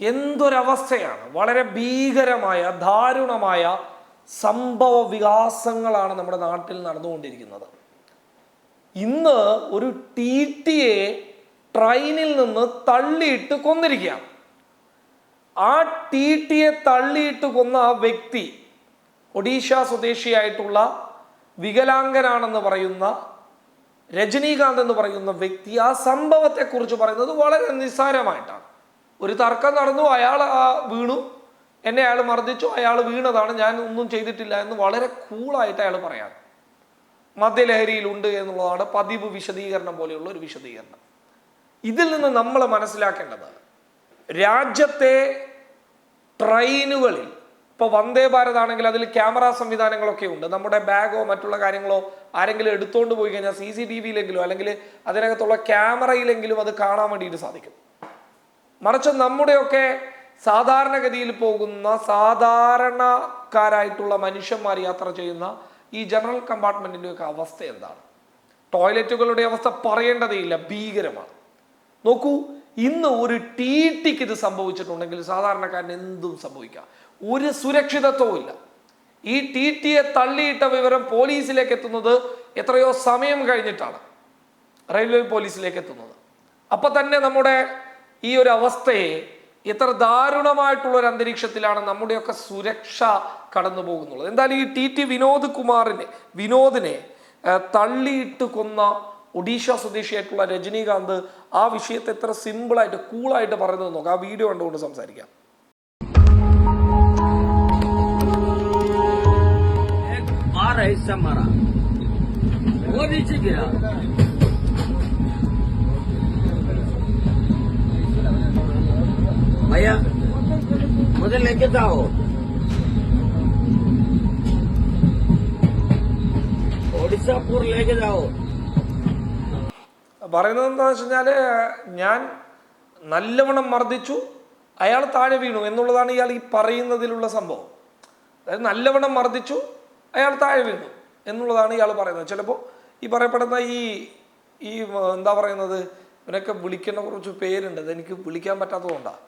എന്തൊരവസ്ഥയാണ്? വളരെ ഭീകരമായ ദാരുണമായ സംഭവ വികാസങ്ങളാണ് നമ്മുടെ നാട്ടിൽ നടന്നുകൊണ്ടിരിക്കുന്നത്. ഇന്ന് ഒരു ടി ട്രെയിനിൽ നിന്ന് തള്ളിയിട്ട് കൊന്നിരിക്കുകയാണ്. ആ ടി ടിയെ തള്ളിയിട്ട് കൊന്ന ആ വ്യക്തി ഒഡീഷ സ്വദേശിയായിട്ടുള്ള വികലാംഗനാണെന്ന് പറയുന്ന രജനീകാന്ത് എന്ന് പറയുന്ന വ്യക്തി ആ സംഭവത്തെക്കുറിച്ച് പറയുന്നത് വളരെ നിസ്സാരമായിട്ടാണ്. ഒരു തർക്കം നടന്നു അയാൾ ആ വീണു. എന്നെ അയാൾ മർദ്ദിച്ചു അയാൾ വീണതാണ് ഞാൻ ഒന്നും ചെയ്തിട്ടില്ല എന്ന് വളരെ കൂളായിട്ട് അയാൾ പറയാം മദ്യലഹരിയിലുണ്ട് എന്നുള്ളതാണ് പതിവ് വിശദീകരണം പോലെയുള്ള ഒരു വിശദീകരണം. ഇതിൽ നിന്ന് നമ്മൾ മനസ്സിലാക്കേണ്ടത് രാജ്യത്തെ ട്രെയിനുകളിൽ ഇപ്പോൾ വന്ദേ ഭാരത് ആണെങ്കിൽ അതിൽ ക്യാമറ സംവിധാനങ്ങളൊക്കെ ഉണ്ട്. നമ്മുടെ ബാഗോ മറ്റുള്ള കാര്യങ്ങളോ ആരെങ്കിലും എടുത്തുകൊണ്ട് പോയി കഴിഞ്ഞാൽ സി സി ടി വിയിലെങ്കിലും അല്ലെങ്കിൽ അതിനകത്തുള്ള ക്യാമറയിലെങ്കിലും അത് കാണാൻ വേണ്ടിയിട്ട് സാധിക്കും. മറിച്ച് നമ്മുടെയൊക്കെ സാധാരണഗതിയിൽ പോകുന്ന സാധാരണക്കാരായിട്ടുള്ള മനുഷ്യന്മാർ യാത്ര ചെയ്യുന്ന ഈ ജനറൽ കമ്പാർട്ട്മെന്റിന്റെ ഒക്കെ അവസ്ഥ എന്താണ്? ടോയ്ലറ്റുകളുടെ അവസ്ഥ പറയേണ്ടതേയില്ല ഭീകരമാണ്. നോക്കൂ ഇന്ന് ഒരു ടി ടിക്ക് ഇത് സംഭവിച്ചിട്ടുണ്ടെങ്കിൽ സാധാരണക്കാരന് എന്തും സംഭവിക്കാം. ഒരു സുരക്ഷിതത്വവും ഇല്ല. ഈ ടി ടിയെ തള്ളിയിട്ട വിവരം പോലീസിലേക്ക് എത്തുന്നത് എത്രയോ സമയം കഴിഞ്ഞിട്ടാണ് റെയിൽവേ പോലീസിലേക്ക് എത്തുന്നത്. അപ്പൊ തന്നെ നമ്മുടെ ഈ ഒരു അവസ്ഥയെ എത്ര ദാരുണമായിട്ടുള്ള ഒരു അന്തരീക്ഷത്തിലാണ് നമ്മുടെയൊക്കെ സുരക്ഷ കടന്നു പോകുന്നുള്ളത് എന്തായാലും ഈ ടി ടി വിനോദ് കുമാറിനെ വിനോദിനെ ആ, തള്ളിയിട്ട് കൊന്ന ഒഡീഷ സ്വദേശിയായിട്ടുള്ള രജനീകാന്ത് ആ വിഷയത്തെ എത്ര സിമ്പിളായിട്ട് കൂളായിട്ട് പറയുന്നത് നോക്കാം ആ വീഡിയോ കണ്ടുകൊണ്ട് സംസാരിക്കാം एक बार है हिस्सा मारा वो नीचे गिरा मुझे लेके जाओ എത്താവോ പറയുന്നത് എന്താ വെച്ച് കഴിഞ്ഞാൽ ഞാൻ നല്ലവണ്ണം മർദ്ദിച്ചു അയാൾ താഴെ വീണു എന്നുള്ളതാണ് ഇയാൾ ഈ പറയുന്നതിലുള്ള സംഭവം. അതായത് നല്ലവണ്ണം മർദ്ദിച്ചു അയാൾ താഴെ വീണു എന്നുള്ളതാണ് ഇയാൾ പറയുന്നത്. ചിലപ്പോൾ ഈ പറയപ്പെടുന്ന ഈ ഈ എന്താ പറയുന്നത്? ഇവനൊക്കെ വിളിക്കുന്ന കുറച്ച് പേരുണ്ട് അതെനിക്ക് വിളിക്കാൻ പറ്റാത്തതുകൊണ്ടാണ്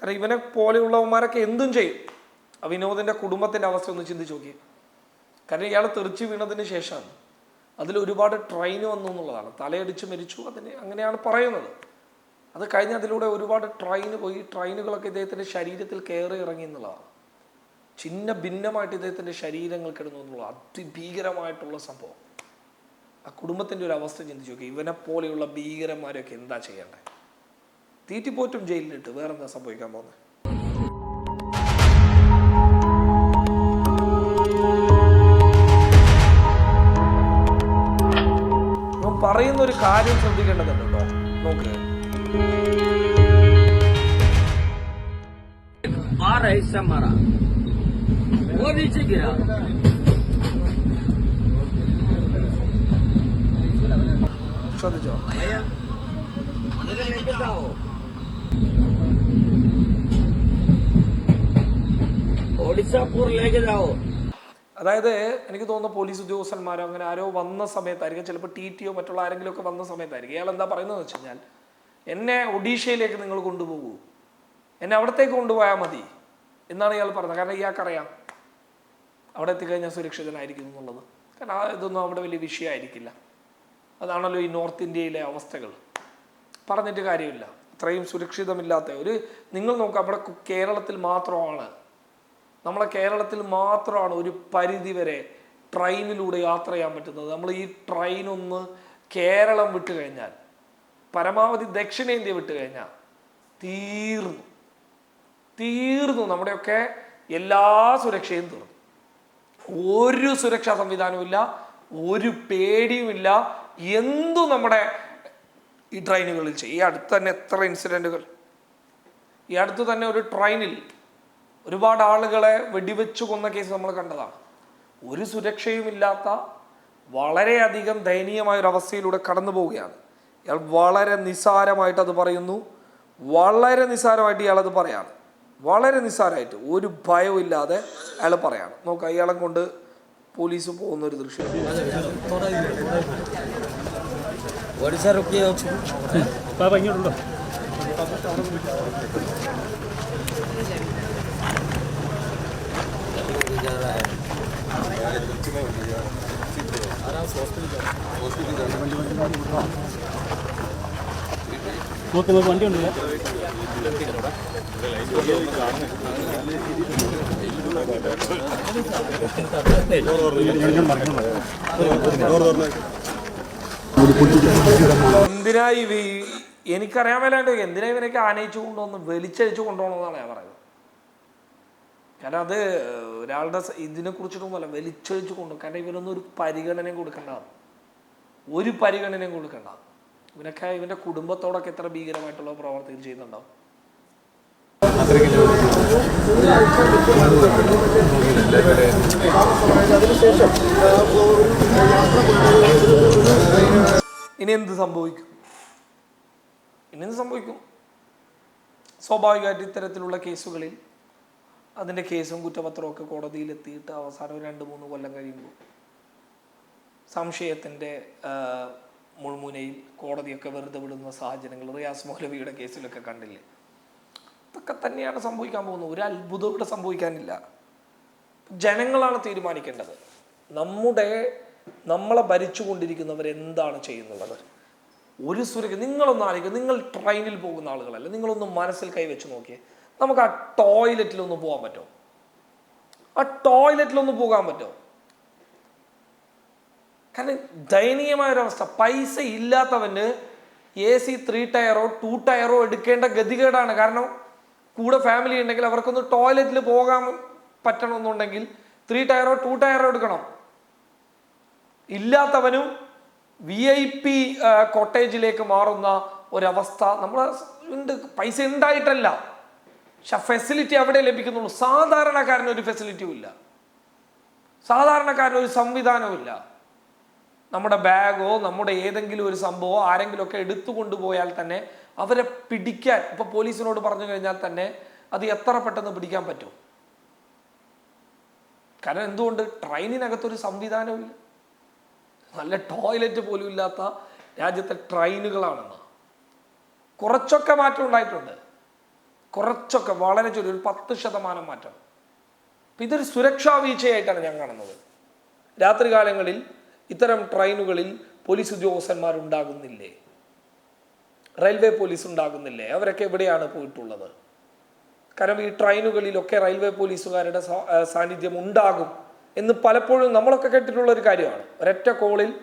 കാരണം ഇവനെ പോലെയുള്ളവന്മാരൊക്കെ എന്തും ചെയ്യും. വിനോദിന്റെ കുടുംബത്തിന്റെ അവസ്ഥ ഒന്ന് ചിന്തിച്ച് നോക്കി കാരണം ഇയാൾ തെറിച്ച് വീണതിന് ശേഷമാണ്. അതിൽ ഒരുപാട് ട്രെയിൻ വന്നു എന്നുള്ളതാണ്. തലയടിച്ച് മരിച്ചു. അതിന് അങ്ങനെയാണ് പറയുന്നത്. അത് കഴിഞ്ഞ് അതിലൂടെ ഒരുപാട് ട്രെയിൻ പോയി. ട്രെയിനുകളൊക്കെ ഇദ്ദേഹത്തിന്റെ ശരീരത്തിൽ കയറി ഇറങ്ങി എന്നുള്ളതാണ്. ചിന്ന ഭിന്നമായിട്ട് ഇദ്ദേഹത്തിന്റെ ശരീരങ്ങൾ കിടന്നു എന്നുള്ള അതിഭീകരമായിട്ടുള്ള സംഭവം. ആ കുടുംബത്തിന്റെ ഒരു അവസ്ഥ ചിന്തിച്ചു നോക്കി ഇവനെ പോലെയുള്ള ഭീകരന്മാരൊക്കെ എന്താ ചെയ്യേണ്ടത്? തീറ്റിപ്പോറ്റും ജയിലിലിട്ട് വേറെന്താ സംഭവിക്കാൻ പോകുന്നത് ഇവൻ പറയുന്ന ഒരു കാര്യം ശ്രദ്ധിക്കേണ്ടതുണ്ട് കേട്ടോ നോക്ക് एक बार है हिस्सा मारा वो नीचे गिरा ശ്രദ്ധിച്ചോ ഒളിസാപ്പൂറിലേക്ക് ഇതാവോ അതായത് എനിക്ക് തോന്നുന്നു പോലീസ് ഉദ്യോഗസ്ഥന്മാരോ അങ്ങനെ ആരോ വന്ന സമയത്തായിരിക്കും. ചിലപ്പോൾ ടി ടിയോ മറ്റുള്ള ആരെങ്കിലും ഒക്കെ വന്ന സമയത്തായിരിക്കും. ഇയാൾ എന്താ പറയുന്നത് വെച്ച് കഴിഞ്ഞാൽ എന്നെ ഒഡീഷയിലേക്ക് നിങ്ങൾ കൊണ്ടുപോകൂ. എന്നെ അവിടത്തേക്ക് കൊണ്ടുപോയാൽ മതി എന്നാണ് ഇയാൾ പറഞ്ഞത്. കാരണം ഇയാൾക്കറിയാം അവിടെ എത്തിക്കഴിഞ്ഞാൽ സുരക്ഷിതനായിരിക്കും എന്നുള്ളത്. കാരണം ഇതൊന്നും അവിടെ വലിയ വിഷയമായിരിക്കില്ല. അതാണല്ലോ ഈ നോർത്ത് ഇന്ത്യയിലെ അവസ്ഥകൾ. പറഞ്ഞിട്ട് കാര്യമില്ല. അത്രയും സുരക്ഷിതമില്ലാത്ത ഒരു നിങ്ങൾ നോക്കുക അവിടെ കേരളത്തിൽ മാത്രമാണ് നമ്മളെ കേരളത്തിൽ മാത്രമാണ് ഒരു പരിധി വരെ ട്രെയിനിലൂടെ യാത്ര ചെയ്യാൻ പറ്റുന്നത്. നമ്മൾ ഈ ട്രെയിൻ ഒന്ന് കേരളം വിട്ട് കഴിഞ്ഞാൽ പരമാവധി ദക്ഷിണേന്ത്യ വിട്ട് കഴിഞ്ഞാൽ തീർന്നു. തീർന്നു. നമ്മുടെയൊക്കെ എല്ലാ സുരക്ഷയും തീർന്നു. ഒരു സുരക്ഷാ സംവിധാനവും ഇല്ല ഒരു പേടിയുമില്ല എന്തു നമ്മുടെ ഈ ട്രെയിനുകളിൽ ചെയ്യും? ഈ അടുത്ത് തന്നെ എത്ര ഇൻസിഡന്റുകൾ? ഈ അടുത്ത് തന്നെ ഒരു ട്രെയിനിൽ ഒരുപാട് ആളുകളെ വെടിവെച്ചു കൊന്ന കേസ് നമ്മൾ കണ്ടതാണ്. ഒരു സുരക്ഷയുമില്ലാത്ത വളരെയധികം ദയനീയമായ ഒരു അവസ്ഥയിലൂടെ കടന്നു പോവുകയാണ്. ഇയാൾ വളരെ നിസ്സാരമായിട്ട് അത് പറയുന്നു. വളരെ നിസ്സാരമായിട്ട് ഇയാൾ അത് പറയാണ്. വളരെ നിസ്സാരമായിട്ട്. ഒരു ഭയവും ഇല്ലാതെ അയാൾ പറയാണ്. നോക്കാം ഇയാളെ കൊണ്ട് പോലീസ് പോകുന്ന ഒരു ദൃശ്യം ബേജാറായ വണ്ടി നോക്കി വണ്ടി ഉണ്ടല്ലേ എനിക്കറിയാൻ മേലാണ്ട് എന്തിനാ ഇവനൊക്കെ ആനയിച്ചു കൊണ്ടുവന്ന് വലിച്ചഴിച്ചു കൊണ്ടുപോകണമെന്നാണ് ഞാൻ പറയുന്നത്. കാരണം അത് ഒരാളുടെ ഇതിനെ കുറിച്ചിട്ടൊന്നുമല്ല വലിച്ചൊഴിച്ച് കൊണ്ടു കാരണം ഇവനൊന്നും ഒരു പരിഗണനയും കൊടുക്കേണ്ടതാണ് ഒരു പരിഗണനയും കൊടുക്കണ്ട. ഇവനൊക്കെ ഇവന്റെ കുടുംബത്തോടൊക്കെ എത്ര ഭീകരമായിട്ടുള്ള പ്രവർത്തികൾ ചെയ്യുന്നുണ്ടാവും ഇനി എന്ത് സംഭവിക്കും? ഇനി എന്ത് സംഭവിക്കും? സ്വാഭാവികമായിട്ട് ഇത്തരത്തിലുള്ള കേസുകളിൽ അതിന്റെ കേസും കുറ്റപത്രവും ഒക്കെ കോടതിയിൽ എത്തിയിട്ട് അവസാനം രണ്ട് മൂന്ന് കൊല്ലം കഴിയുമ്പോൾ സംശയത്തിന്റെ മുൾമുനയിൽ കോടതിയൊക്കെ വെറുതെ വിടുന്ന സാഹചര്യങ്ങൾ റിയാസ് മൗലവിയുടെ കേസിലൊക്കെ കണ്ടില്ലേ? ഇതൊക്കെ തന്നെയാണ് സംഭവിക്കാൻ പോകുന്നത്. ഒരു അത്ഭുതം ഇവിടെ സംഭവിക്കാനില്ല. ജനങ്ങളാണ് തീരുമാനിക്കേണ്ടത്. നമ്മുടെ നമ്മളെ ഭരിച്ചുകൊണ്ടിരിക്കുന്നവർ എന്താണ് ചെയ്യുന്നുള്ളത്? ഒരു സുരക്ഷ നിങ്ങളൊന്ന് ആലോചിക്കുക നിങ്ങൾ ട്രെയിനിൽ പോകുന്ന ആളുകളല്ല? നിങ്ങളൊന്ന് മനസ്സിൽ കൈവച്ച് നോക്കിയേ. നമുക്ക് ആ ടോയ്ലറ്റിലൊന്ന് പോകാൻ പറ്റുമോ? ആ ടോയ്ലറ്റിലൊന്ന് പോകാൻ പറ്റുമോ? കാരണം ദയനീയമായ ഒരവസ്ഥ പൈസ ഇല്ലാത്തവന് എ സി ത്രീ ടയറോ ടു ടയറോ എടുക്കേണ്ട ഗതികേടാണ്. കാരണം കൂടെ ഫാമിലി ഉണ്ടെങ്കിൽ അവർക്കൊന്ന് ടോയ്ലറ്റിൽ പോകാൻ പറ്റണമെന്നുണ്ടെങ്കിൽ ത്രീ ടയറോ ടു ടയറോ എടുക്കണം. ഇല്ലാത്തവനും വി ഐ പി കോട്ടേജിലേക്ക് മാറുന്ന ഒരവസ്ഥ. നമ്മൾ ഉണ്ട് പൈസ ഉണ്ടായിട്ടല്ല. പക്ഷെ ഫെസിലിറ്റി അവിടെ ലഭിക്കുന്നുള്ളൂ. സാധാരണക്കാരന് ഒരു ഫെസിലിറ്റിയും ഇല്ല. സാധാരണക്കാരന് ഒരു ഇല്ല. നമ്മുടെ ബാഗോ നമ്മുടെ ഏതെങ്കിലും ഒരു സംഭവമോ ആരെങ്കിലുമൊക്കെ എടുത്തു കൊണ്ടുപോയാൽ തന്നെ അവരെ പിടിക്കാൻ ഇപ്പൊ പോലീസിനോട് പറഞ്ഞു കഴിഞ്ഞാൽ തന്നെ അത് എത്ര പെട്ടെന്ന് പിടിക്കാൻ പറ്റും? കാരണം എന്തുകൊണ്ട്? ട്രെയിനിനകത്തൊരു സംവിധാനമില്ല നല്ല ടോയ്ലറ്റ് പോലും ഇല്ലാത്ത രാജ്യത്തെ ട്രെയിനുകളാണെന്ന്. കുറച്ചൊക്കെ മാറ്റം ഉണ്ടായിട്ടുണ്ട്. കുറച്ചൊക്കെ വളരെ ചുരു ഒരു പത്ത് ശതമാനം മാറ്റം. ഇതൊരു സുരക്ഷാ വീഴ്ചയായിട്ടാണ് ഞാൻ കാണുന്നത്. രാത്രികാലങ്ങളിൽ ഇത്തരം ട്രെയിനുകളിൽ പോലീസ് ഉദ്യോഗസ്ഥന്മാരുണ്ടാകുന്നില്ലേ റെയിൽവേ പോലീസ് ഉണ്ടാകുന്നില്ലേ? അവരൊക്കെ എവിടെയാണ് പോയിട്ടുള്ളത്? കാരണം ഈ ട്രെയിനുകളിലൊക്കെ റെയിൽവേ പോലീസുകാരുടെ സാന്നിധ്യം ഉണ്ടാകും എന്ന് പലപ്പോഴും നമ്മളൊക്കെ കേട്ടിട്ടുള്ള ഒരു കാര്യമാണ്. ഒരൊറ്റ കോളിൽ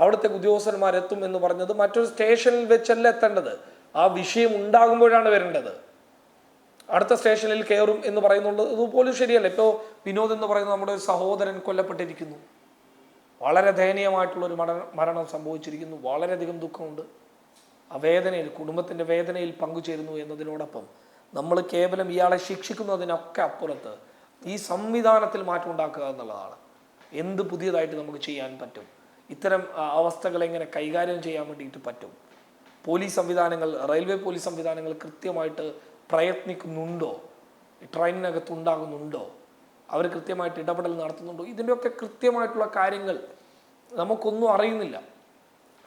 അവിടുത്തെ ഉദ്യോഗസ്ഥന്മാരെത്തും എന്ന് പറഞ്ഞത് മറ്റൊരു സ്റ്റേഷനിൽ വെച്ചല്ല എത്തേണ്ടത്. ആ വിഷയം ഉണ്ടാകുമ്പോഴാണ് വരേണ്ടത്. അടുത്ത സ്റ്റേഷനിൽ കയറും എന്ന് പറയുന്നുള്ളത് ഇതുപോലും ശരിയല്ല. ഇപ്പോൾ വിനോദ് എന്ന് പറയുന്ന നമ്മുടെ ഒരു സഹോദരൻ കൊല്ലപ്പെട്ടിരിക്കുന്നു. വളരെ ദയനീയമായിട്ടുള്ള ഒരു മരണം മരണം സംഭവിച്ചിരിക്കുന്നു. വളരെയധികം ദുഃഖമുണ്ട്. ആ വേദനയിൽ കുടുംബത്തിന്റെ വേദനയിൽ പങ്കുചേരുന്നു എന്നതിനോടൊപ്പം നമ്മൾ കേവലം ഇയാളെ ശിക്ഷിക്കുന്നതിനൊക്കെ അപ്പുറത്ത് ഈ സംവിധാനത്തിൽ മാറ്റം ഉണ്ടാക്കുക എന്നുള്ളതാണ്. എന്ത് പുതിയതായിട്ട് നമുക്ക് ചെയ്യാൻ പറ്റും? ഇത്തരം അവസ്ഥകളെ എങ്ങനെ കൈകാര്യം ചെയ്യാൻ വേണ്ടിയിട്ട് പറ്റും? പോലീസ് സംവിധാനങ്ങൾ റെയിൽവേ പോലീസ് സംവിധാനങ്ങൾ കൃത്യമായിട്ട് പ്രയത്നിക്കുന്നുണ്ടോ? ഈ ട്രെയിനിനകത്ത് ഉണ്ടാകുന്നുണ്ടോ? അവർ കൃത്യമായിട്ട് ഇടപെടൽ നടത്തുന്നുണ്ടോ? ഇതിന്റെയൊക്കെ കൃത്യമായിട്ടുള്ള കാര്യങ്ങൾ നമുക്കൊന്നും അറിയുന്നില്ല.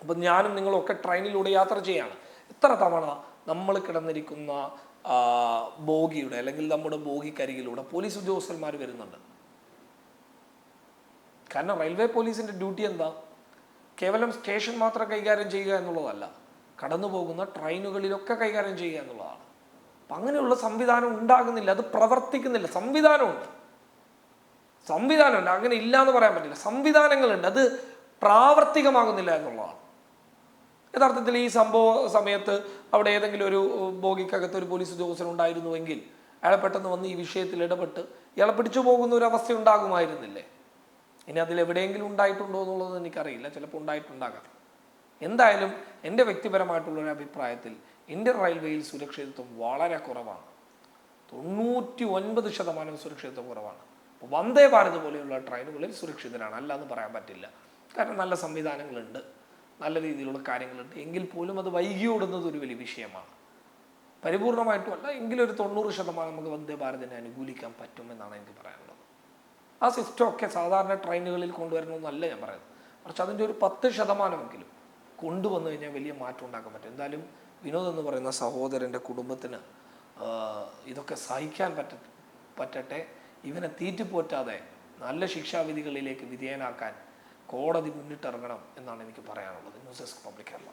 അപ്പം ഞാനും നിങ്ങളൊക്കെ ട്രെയിനിലൂടെ യാത്ര ചെയ്യാണ്. എത്ര തവണ നമ്മൾ കിടന്നിരിക്കുന്ന ബോഗിയുടെ അല്ലെങ്കിൽ നമ്മുടെ ബോഗിക്കരികിലൂടെ പോലീസ് ഉദ്യോഗസ്ഥന്മാർ വരുന്നുണ്ട്. കാരണം റെയിൽവേ പോലീസിന്റെ ഡ്യൂട്ടി എന്താ? കേവലം സ്റ്റേഷൻ മാത്രം കൈകാര്യം ചെയ്യുക എന്നുള്ളതല്ല. കടന്നു പോകുന്ന ട്രെയിനുകളിലൊക്കെ കൈകാര്യം ചെയ്യുക എന്നുള്ളതാണ്. അപ്പം അങ്ങനെയുള്ള സംവിധാനം ഉണ്ടാകുന്നില്ല അത് പ്രവർത്തിക്കുന്നില്ല. സംവിധാനമുണ്ട്. സംവിധാനമുണ്ട്. അങ്ങനെ ഇല്ല എന്ന് പറയാൻ പറ്റില്ല. സംവിധാനങ്ങളുണ്ട്. അത് പ്രാവർത്തികമാകുന്നില്ല എന്നുള്ളതാണ്. യഥാർത്ഥത്തിൽ ഈ സംഭവ സമയത്ത് അവിടെ ഏതെങ്കിലും ഒരു ബോഗിക്കകത്ത് ഒരു പോലീസ് ഉദ്യോഗസ്ഥൻ ഉണ്ടായിരുന്നുവെങ്കിൽ അയാളെ പെട്ടെന്ന് വന്ന് ഈ വിഷയത്തിൽ ഇടപെട്ട് ഇയാളെ പിടിച്ചു പോകുന്ന ഒരു അവസ്ഥ ഉണ്ടാകുമായിരുന്നില്ലേ? ഇനി അതിൽ എവിടെയെങ്കിലും ഉണ്ടായിട്ടുണ്ടോ എന്നുള്ളത് എനിക്കറിയില്ല. ചിലപ്പോൾ ഉണ്ടായിട്ടുണ്ടാകാം. എന്തായാലും എന്റെ വ്യക്തിപരമായിട്ടുള്ള ഒരു അഭിപ്രായത്തിൽ ഇന്ത്യൻ റെയിൽവേയിൽ സുരക്ഷിതത്വം വളരെ കുറവാണ്. തൊണ്ണൂറ്റി ഒൻപത് ശതമാനം സുരക്ഷിതത്വം കുറവാണ്. അപ്പോൾ വന്ദേ ഭാരത് പോലെയുള്ള ട്രെയിനുകളിൽ സുരക്ഷിതരാണ്. അല്ല എന്ന് പറയാൻ പറ്റില്ല. കാരണം നല്ല സംവിധാനങ്ങളുണ്ട്. നല്ല രീതിയിലുള്ള കാര്യങ്ങളുണ്ട്. എങ്കിൽ പോലും അത് വൈകി ഓടുന്നത് ഒരു വലിയ വിഷയമാണ്. പരിപൂർണമായിട്ടും അല്ല എങ്കിലും ഒരു തൊണ്ണൂറ് ശതമാനം നമുക്ക് വന്ദേ ഭാരതിനെ അനുകൂലിക്കാൻ പറ്റുമെന്നാണ് എനിക്ക് പറയാനുള്ളത്. ആ സിസ്റ്റമൊക്കെ സാധാരണ ട്രെയിനുകളിൽ കൊണ്ടുവരണമെന്നല്ല ഞാൻ പറയുന്നത്. പക്ഷെ അതിന്റെ ഒരു പത്ത് ശതമാനമെങ്കിലും കൊണ്ടുവന്നു കഴിഞ്ഞാൽ വലിയ മാറ്റം ഉണ്ടാക്കാൻ പറ്റും. എന്തായാലും വിനോദ് എന്ന് പറയുന്ന സഹോദരന്റെ കുടുംബത്തിന് ഇതൊക്കെ സഹിക്കാൻ പറ്റ പറ്റട്ടെ. ഇവനെ തീറ്റിപ്പോറ്റാതെ നല്ല ശിക്ഷാവിധികളിലേക്ക് വിധേയനാക്കാൻ കോടതി മുന്നിട്ടിറങ്ങണം എന്നാണ് എനിക്ക് പറയാനുള്ളത്. News desk public Kerala.